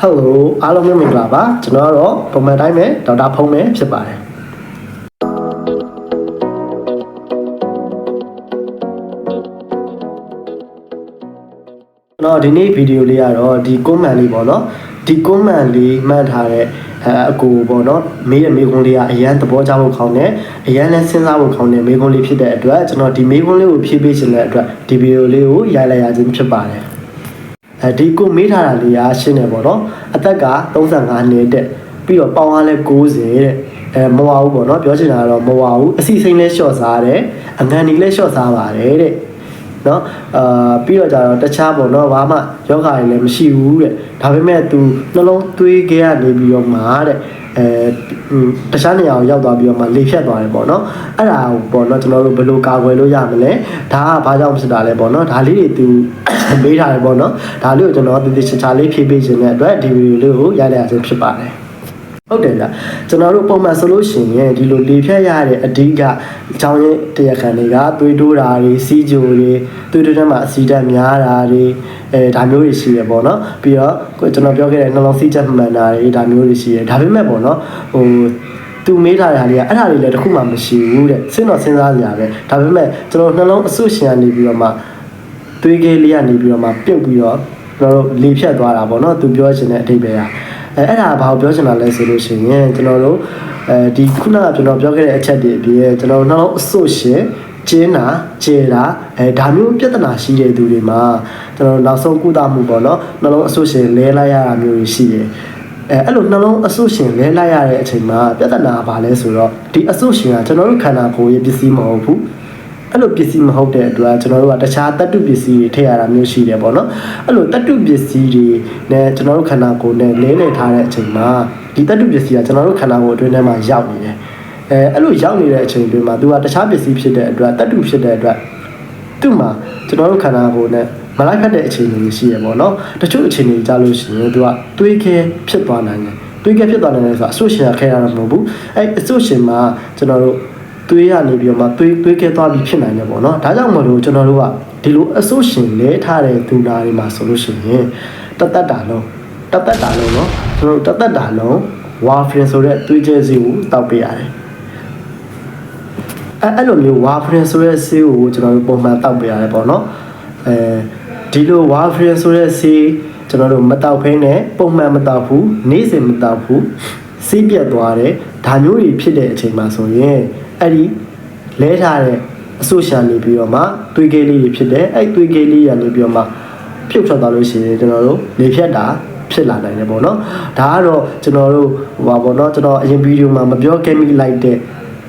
ဟယ်လိုအားလုံးပဲမင်္ဂလာပါကျွန်တော်ကတော့ပုံမှန်တိုင်းပဲဒေါက်တာဖုံးပဲဖြစ်ပါတယ်ကျွန်တော်ဒီနေ့ဗီဒီယိုလေးကတော့ဒီ comment လေးပေါ့နော်ဒီ comment လေးမှတ်ထားတဲ့အဲအကူပေါ့နော်မေးတဲ့မေးခွန်းလေးကအရန်သဘောကျဖို့ခေါင်းနဲ့အရန်လည်းစဉ်းစားဖို့ခေါင်းနဲ့မေးခွန်းလေးဖြစ်တဲ့အတွက်ကျွန်တော်ဒီမေးခွန်းလေးကိုဖြည့်ပေးခြင်းတဲ့အတွက်ဒီဗီဒီယိုလေးကိုရိုက်လိုက်ရခြင်းဖြစ်ပါတယ် အဲဒီကိုမေးထားတာလေးကရှင်းတယ်ပေါ့နော်အသက်က35နှစ်တဲ့ပြီးတော့ပေါင်အားလဲ90တဲ့အဲမဝဘူးပေါ့နော်ပြောချင်တာကတော့မဝဘူးအစီစိမ့်လဲလျှော့စားတယ်အငံဒီလဲလျှော့စားပါတယ်တဲ့ နော်အာပြီးတော့ကြတော့တခြားပေါ့နော်ဘာမှယောဂတွေလည်းမရှိဘူးတဲ့ဒါပေမဲ့ तू နှလုံးသွေးခဲကနေပြီးတော့မှတဲ့အဲတခြားနေရာကိုရောက်သွားပြီးတော့မှလေဖြတ်သွားတယ်ပေါ့နော်အဲ့ဒါကိုပေါ့နော်ကျွန်တော်တို့ဘယ်လိုကာကွယ်လို့ရမလဲဒါကဘာကြောင့်ဖြစ်တာလဲပေါ့နော်ဒါလေးတွေ तू မေးထားတယ်ပေါ့နော်ဒါလေးကိုကျွန်တော်တည်တည်ချာချာလေးဖြည့်ပေးခြင်းတဲ့အတွက်ဒီဗီဒီယိုလေးကိုရိုက်လိုက်ရခြင်းဖြစ်ပါတယ် ဟုတ်တယ်ဗျကျွန်တော်တို့ပုံမှန်ဆိုလို့ရှိရင်ဒီလိုလေဖြတ်ရတဲ့အဓိကအကြောင်းရင်းတရားခံတွေကသွေးတိုးတာတွေစီးကြိုတွေသွေးတိုးထဲမှာအဆီဓာတ်များတာတွေအဲဒါမျိုးတွေရှိရပေါ့နော်ပြီးတော့ကျွန်တော်ပြောခဲ့တဲ့နှလုံးစီးချက်မှန်တာတွေဒါမျိုးတွေရှိရဒါပေမဲ့ပေါ့နော်ဟိုသူမေးထားတဲ့ဟာတွေကအဲ့ဒါတွေလည်းတစ်ခုမှမရှိဘူးတဲ့စဉ်းတော့စဉ်းစားကြရပဲဒါပေမဲ့ကျွန်တော်နှလုံးအဆုရှင်ကနေပြီးတော့မှသွေးကလေးကနေပြီးတော့မှပြုတ်ပြီးတော့ကျွန်တော်တို့လေဖြတ်သွားတာပေါ့နော်သူပြောချင်တဲ့အဓိပ္ပာယ်က အဲအဲ့ဒါဘာကိုပြောချင်တာလဲဆိုလို့ရှိရင်ကျွန်တော်တို့အဲဒီခုနကကျွန်တော်ပြောခဲ့တဲ့အချက်တွေအပြင်ကျွန်တော်တို့နောက်အဆုရှင်ကျင်းတာကျေတာအဲဒါမျိုးပြဿနာရှိတဲ့သူတွေမှာကျွန်တော်တို့နောက်ဆုံးကုသမှုပေါ့နော်နှလုံးအဆုရှင်လဲလိုက်ရတာမျိုးတွေရှိတယ်အဲအဲ့လိုနှလုံးအဆုရှင်လဲလိုက်ရတဲ့အချိန်မှာပြဿနာဘာလဲဆိုတော့ဒီအဆုရှင်ကကျွန်တော်တို့ခန္ဓာကိုယ်ရဲ့ပစ္စည်းမဟုတ်ဘူး အဲ့လိုပစ္စည်းမဟုတ်တဲ့အတွက်ကျွန်တော်တို့ကတခြားတတ္တုပစ္စည်းတွေထည့်ရတာမျိုးရှိတယ်ပေါ့နော်အဲ့လိုတတ္တုပစ္စည်းတွေနဲ့ကျွန်တော်တို့ခန္ဓာကိုယ်နဲ့လဲလှယ်ထားတဲ့အချိန်မှာဒီတတ္တုပစ္စည်းကကျွန်တော်တို့ခန္ဓာကိုယ်အတွင်းထဲမှာရောက်နေတယ်အဲအဲ့လိုရောက်နေတဲ့အချိန်အတွင်းမှာသူကတခြားပစ္စည်းဖြစ်တဲ့အတွက်တတ္တုဖြစ်တဲ့အတွက်သူ့မှာကျွန်တော်တို့ခန္ဓာကိုယ်နဲ့မလိုက်ဖက်တဲ့အခြေအနေတွေရှိရပေါ့နော်တချို့အခြေအနေကြလို့ရှိရင်သူကတွေးခဲဖြစ်သွားနိုင်တယ်တွေးခဲဖြစ်သွားနိုင်တယ်ဆိုတာအဆိုရှင်ကခဲရတာမဟုတ်ဘူးအဲ့အဆိုရှင်မှာကျွန်တော်တို့ သွေးရနေပြီးတော့မှသွေးသွေးကဲသွားပြီးဖြစ်နိုင်တယ်ပေါ့နော်ဒါကြောင့်မလို့ကျွန်တော်တို့ကဒီလိုအဆိုးရှင်လဲထားတဲ့သူနာတွေမှာဆိုလို့ရှိရင်တသက်တာလုံးတသက်တာလုံးနော်ကျွန်တော်တသက်တာလုံး warfarin ဆိုတဲ့သွေးကျဲဆေးကိုတောက်ပေးရတယ်အဲအဲ့လိုမျိုး warfarin ဆိုတဲ့ဆေးကိုကျွန်တော်တို့ပုံမှန်တောက်ပေးရတယ်ပေါ့နော်အဲဒီလို warfarin ဆိုတဲ့ဆေးကျွန်တော်တို့မတောက်ဖဲနဲ့ပုံမှန်မတောက်ဘူးနေ့စဉ်မတောက်ဘူးစီးပြတ်သွားတယ်ဒါမျိုးတွေဖြစ်တဲ့အချိန်မှာဆိုရင် အဲ့ဒီလဲထားတဲ့အဆိုရှာနေပြီးတော့မှသွေးကလေးတွေဖြစ်တယ်အဲ့သွေးကလေးရနေပြီးတော့မှပြုတ်ထွက်သွားလို့ရှိရင်ကျွန်တော်တို့လေဖြတ်တာဖြစ်လာနိုင်တယ်ပေါ့နော်ဒါကတော့ကျွန်တော်တို့ဟိုပါပေါ့နော်ကျွန်တော်အရင်ဗီဒီယိုမှာမပြောခဲ့မိလိုက်တဲ့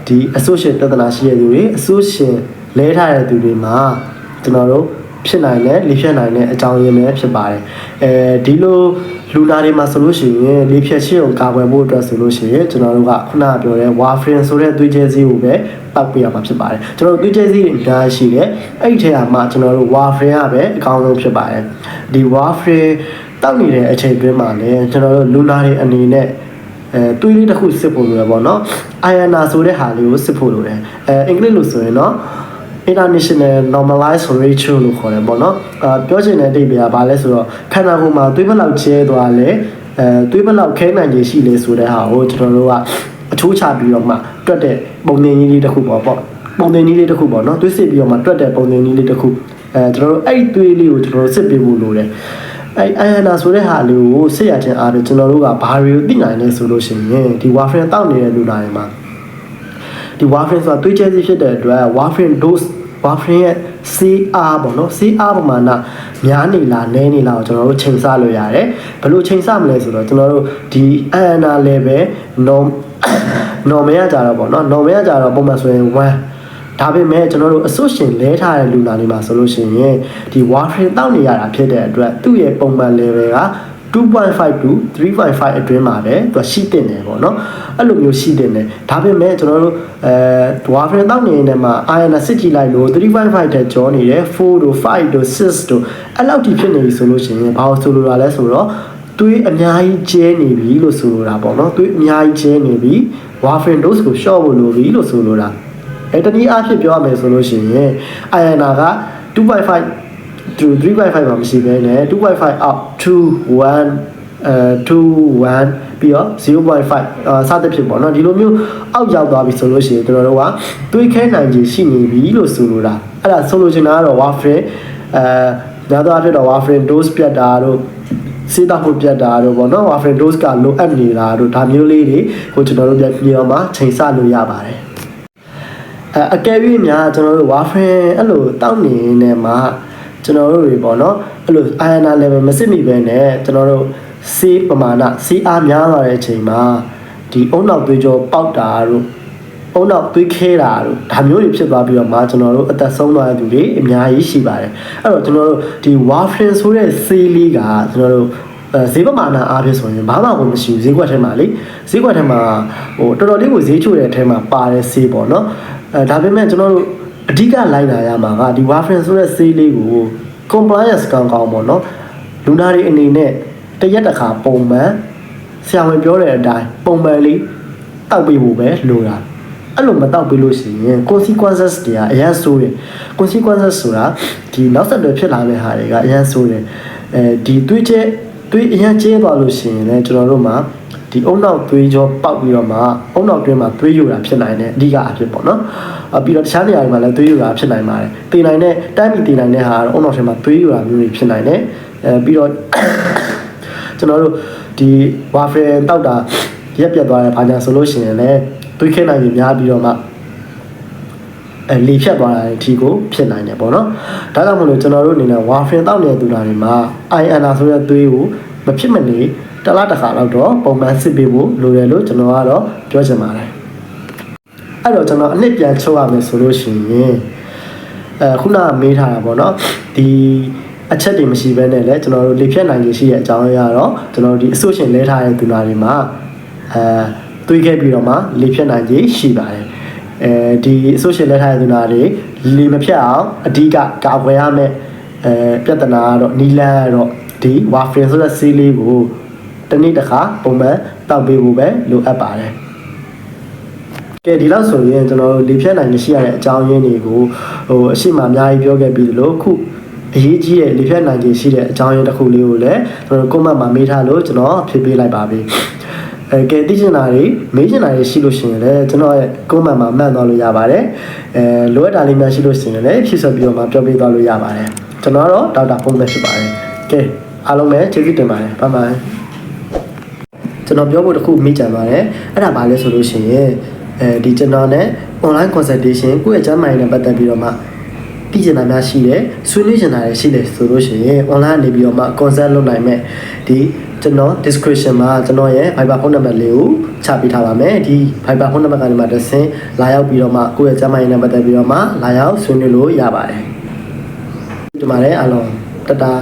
ဒီအဆိုရှင်တဒနာရှိတဲ့သူတွေအဆိုရှင်လဲထားတဲ့သူတွေမှာကျွန်တော်တို့ဖြစ်နိုင်တယ်လေဖြတ်နိုင်တဲ့အကြောင်းရင်းပဲဖြစ်ပါတယ်အဲဒီလို လူနာတွေမှာဆိုလို့ရှိရင်လေဖြတ်ရှင်းကိုကာကွယ်ဖို့အတွက်ဆိုလို့ရှိရင်ကျွန်တော်တို့ကခုနကပြောတဲ့ warfarin ဆိုတဲ့သွေးကြဲဆေးကိုပဲပောက်ပေးရမှာဖြစ်ပါတယ်ကျွန်တော်တို့သွေးကြဲဆေးတွေအများကြီးရှိတယ်အဲ့ဒီထဲမှာကျွန်တော်တို့ warfarin ကပဲအကောင်းဆုံးဖြစ်ပါတယ်ဒီ warfarin တောက်နေတဲ့အချိန်တွင်းမှာလည်းကျွန်တော်တို့လူနာတွေအနေနဲ့အဲသွေးလေးတစ်ခုစစ်ဖို့လိုရပေါ့နော်။ INR ဆိုတဲ့ဟာလေးကိုစစ်ဖို့လိုတယ်။အဲအင်္ဂလိပ်လိုဆိုရင်တော့ international normalized ratio လို့ခေါ်တယ်ပေါ့နော်အာပြောချင်တဲ့အဓိပ္ပာယ်ကဘာလဲဆိုတော့ခန္ဓာကိုယ်မှာသွေးဘက်လောက်ကျဲသွားလဲအဲသွေးဘက်လောက်ခဲနိုင်ခြေရှိလဲဆိုတဲ့ဟာကိုကျွန်တော်တို့ကအချိုးချပြီးတော့မှတွက်တဲ့ပုံသင်ကြီးလေးတစ်ခုပေါ့ပေါ့ပုံသင်ကြီးလေးတစ်ခုပေါ့နော်သွေးစစ်ပြီးတော့မှတွက်တဲ့ပုံသင်ကြီးလေးတစ်ခုအဲကျွန်တော်တို့အဲ့ဒီသွေးလေးကိုကျွန်တော်တို့စစ်ပေးဖို့လိုတယ်အဲအိုင်အနာဆိုတဲ့ဟာလေးကိုစစ်ရခြင်းအားဖြင့်ကျွန်တော်တို့ကဘာတွေကိုသိနိုင်လဲဆိုလို့ရှိရင်ဒီ warfarin တောက်နေတဲ့လူနာတွေမှာ ဒီ warfarin ဆိုတာသွေးကျဲစီးဖြစ်တဲ့အတွက် warfarin dose warfarin ရဲ့ CR ပေါ့နော် CR ပမာဏများနေလားနည်းနေလားကိုကျွန်တော်တို့ချိန်ဆလို့ရတယ်ဘယ်လိုချိန်ဆမလဲဆိုတော့ကျွန်တော်တို့ဒီ ANR level norm normal ကကြတော့ပေါ့နော် normal ကကြတော့ပုံမှန်ဆိုရင်1ဒါပေမဲ့ကျွန်တော်တို့အဆုရှင်လဲထားတဲ့လူနာတွေမှာဆိုလို့ရှိရင်ဒီ warfarin တောက်နေရတာဖြစ်တဲ့အတွက်သူ့ရဲ့ပုံမှန် level က 2.5 to 3.5အတွင်းမှာပဲသူကရှိတင်တယ်ပေါ့နော်အဲ့လိုမျိုးရှိတင်တယ်ဒါပေမဲ့ကျွန်တော်တို့အဲဒွာဖရင်တောက်နေနေမှာ iron စစ်ကြည့်လိုက်လို့3.5တဲ့ကြောနေတယ်4တို့5တို့6တို့အဲ့လောက်ထိဖြစ်နေပြီဆိုလို့ရှိရင်ဘာလို့ဆိုလိုတာလဲဆိုတော့သွေးအများကြီးကျဲနေပြီလို့ဆိုလိုတာပေါ့နော်သွေးအများကြီးကျဲနေပြီ warfarin dose ကို short ဖို့လိုပြီလို့ဆိုလိုတာအဲတနည်းအားဖြင့်ပြောရမယ်ဆိုလို့ရှိရင် iron က2.5 to 3.5မှာမရှိဘဲနဲ့2.5 up to 1အဲ2 1ပြီးတော့0.5အာစသဖြင့်ပေါ့နော်ဒီလိုမျိုးအောက်ရောက်သွားပြီဆိုလို့ရှိရင်ကျွန်တော်တို့ကတွေးခဲနိုင်ခြင်းရှိနေပြီလို့ဆိုလိုတာအဲ့ဒါဆိုလိုချင်တာကတော့ warframe အဲများသောအားဖြင့်တော့ warframe dose ပြတ်တာတို့စေးတော့ဖို့ပြတ်တာတို့ပေါ့နော် warframe dose ကလိုအပ်နေတာတို့ဒါမျိုးလေးတွေကိုကျွန်တော်တို့ပြန်ပြီးတော့မှချိန်ဆလို့ရပါတယ်အဲအကယ်၍များကျွန်တော်တို့ warframe အဲ့လိုတောက်နေနေမှာ ကျွန်တော်တို့တွေပေါ့နော်အဲ့လို iron level မစစ်မိပဲနဲ့ကျွန်တော်တို့စေးပမာဏစေးအားများလာတဲ့အချိန်မှာဒီအုံနောက်သွေးကြောပေါက်တာတို့အုံနောက်သွေးခဲတာတို့ဒါမျိုးတွေဖြစ်သွားပြီးတော့မှကျွန်တော်တို့အသက်ဆုံးသွားတဲ့သူတွေအများကြီးရှိပါတယ်အဲ့တော့ကျွန်တော်တို့ဒီ warfarin ဆိုတဲ့ဆေးလေးကကျွန်တော်တို့အဲဈေးပမာဏအားဖြင့်ဆိုရင်ဘာမှကိုမရှိဘူးဈေးကွက်ထဲမှာလေဈေးကွက်ထဲမှာဟိုတော်တော်လေးကိုဈေးချိုတဲ့အထဲမှာပါတဲ့ဆေးပေါ့နော်အဲဒါပေမဲ့ကျွန်တော်တို့ အဓိကလိုက်လာရမှာကဒီ warfarin ဆိုတဲ့ဆေးလေးကို compliance ကောင်းကောင်းပေါ့နော်လူနာတွေအနေနဲ့တရက်တစ်ခါပုံမှန်ဆရာဝန်ပြောတဲ့အတိုင်းပုံမှန်လေးတောက်ပေးဖို့ပဲလိုတာအဲ့လိုမတောက်ပေးလို့ရှိရင် consequences တွေကအရန်ဆိုးတယ် consequences ဆိုတာဒီနောက်ဆက်တွဲဖြစ်လာတဲ့ဟာတွေကအရန်ဆိုးတယ်အဲဒီတွေးချက်တွေးအရန်ကျဲသွားလို့ရှိရင်လည်းကျွန်တော်တို့မှာ ဒီအုံနောက်သွေးကြောပေါက်ပြီးတော့မှအုံနောက်တွင်းမှာသွေးယိုတာဖြစ်နိုင်တယ်အဓိကအဖြစ်ပေါ့နော်အပြီးတော့တခြားနေရာတွေမှာလည်းသွေးယိုတာဖြစ်နိုင်ပါတယ်တည်နိုင်တဲ့တိုင်းပြည်တည်နိုင်တဲ့ဟာကတော့အုံနောက်ထဲမှာသွေးယိုတာမျိုးတွေဖြစ်နိုင်တယ်အဲပြီးတော့ကျွန်တော်တို့ဒီဝါဖရန်တောက်တာရက်ပြတ်သွားတဲ့ဘာညာဆိုလို့ရှိရင်လည်းတွေးခဲနိုင်ရင်များပြီးတော့မှအဲလေဖြတ်သွားတာအထီကိုဖြစ်နိုင်တယ်ပေါ့နော်ဒါကြောင့်မလို့ကျွန်တော်တို့အနေနဲ့ဝါဖရန်တောက်နေတဲ့သူတွေမှာ INR ဆိုတဲ့သွေးကိုမဖြစ်မနေ တစ်လားတစ်ခါတော့တော့ပုံမှန်စစ်ပေးဖို့လိုတယ်လို့ကျွန်တော်ကတော့ပြောချင်ပါတယ်အဲ့တော့ကျွန်တော်အနှစ်ပြန်ချုပ်ရမယ်ဆိုလို့ရှိရင်အဲခုနကမေးထားတာပေါ့နော်ဒီအချက်တွေမရှိဘဲနဲ့လည်းကျွန်တော်တို့လေဖြတ်နိုင်ခြင်းရှိတဲ့အကြောင်းအရာတော့ကျွန်တော်တို့ဒီအဆိုရှင်လဲထားတဲ့သူနာတွေမှာအဲတွေးခဲ့ပြီးတော့မှလေဖြတ်နိုင်ခြင်းရှိပါတယ်အဲဒီအဆိုရှင်လဲထားတဲ့သူနာတွေလေမဖြတ်အောင်အဓိကကာကွယ်ရမယ်အဲပြဿနာကတော့နီလန်ကတော့ဒီဝါဖင်ဆိုတဲ့ဆေးလေးကို တစ်နေ့တစ်ခါပုံမှန်တောက်ပေးဖို့ပဲလိုအပ်ပါတယ်ကဲဒီလောက်ဆိုရင်ကျွန်တော်တို့လေဖြတ်နိုင်ရှိရတဲ့အကြောင်းရင်းတွေကိုဟိုအရှိမအများကြီးပြောခဲ့ပြီးသလိုခုအရေးကြီးတဲ့လေဖြတ်နိုင်ခြင်းရှိတဲ့အကြောင်းရင်းတစ်ခုလေးကိုလည်းကျွန်တော်ကွန်မန့်မှာမေးထားလို့ကျွန်တော်ဖြည့်ပေးလိုက်ပါပြီအဲကဲသိချင်တာတွေမေးချင်တာတွေရှိလို့ရှိရင်လည်းကျွန်တော်ရဲ့ကွန်မန့်မှာမှတ်သွားလို့ရပါတယ်အဲလိုအပ်တာလေးများရှိလို့ရှိရင်လည်းဖြည့်ဆွတ်ပြီးတော့မှပြောပြသွားလို့ရပါတယ်ကျွန်တော်တော့ဒေါက်တာဖုန်းပဲဖြစ်ပါတယ်ကဲအားလုံးပဲကျေးဇူးတင်ပါတယ်ဘိုင်ဘိုင် ကျွန်တော်ပြောဖို့တစ်ခုမေးကြံပါတယ်အဲ့ဒါဘာလဲဆိုလို့ရှိရင်အဲဒီကျွန်တော် ਨੇ online consultation ကိုယ့်ရဲ့ကျန်းမာရေးနဲ့ပတ်သက်ပြီးတော့မှသိချင်တာများရှိတယ်ဆွေးနွေးချင်တာတွေရှိတယ်ဆိုလို့ရှိရင် online နေပြီးတော့မှ consult လုပ်နိုင်မဲ့ဒီကျွန်တော် description မှာကျွန်တော်ရဲ့ Viber ဖုန်းနံပါတ်လေးကိုချပေးထားပါမယ်ဒီ Viber ဖုန်းနံပါတ်ကနေမှတစ်ဆင့်လာရောက်ပြီးတော့မှကိုယ့်ရဲ့ကျန်းမာရေးနဲ့ပတ်သက်ပြီးတော့မှလာရောက်ဆွေးနွေးလို့ရပါတယ်ဒီမှာလည်းအားလုံးတတာ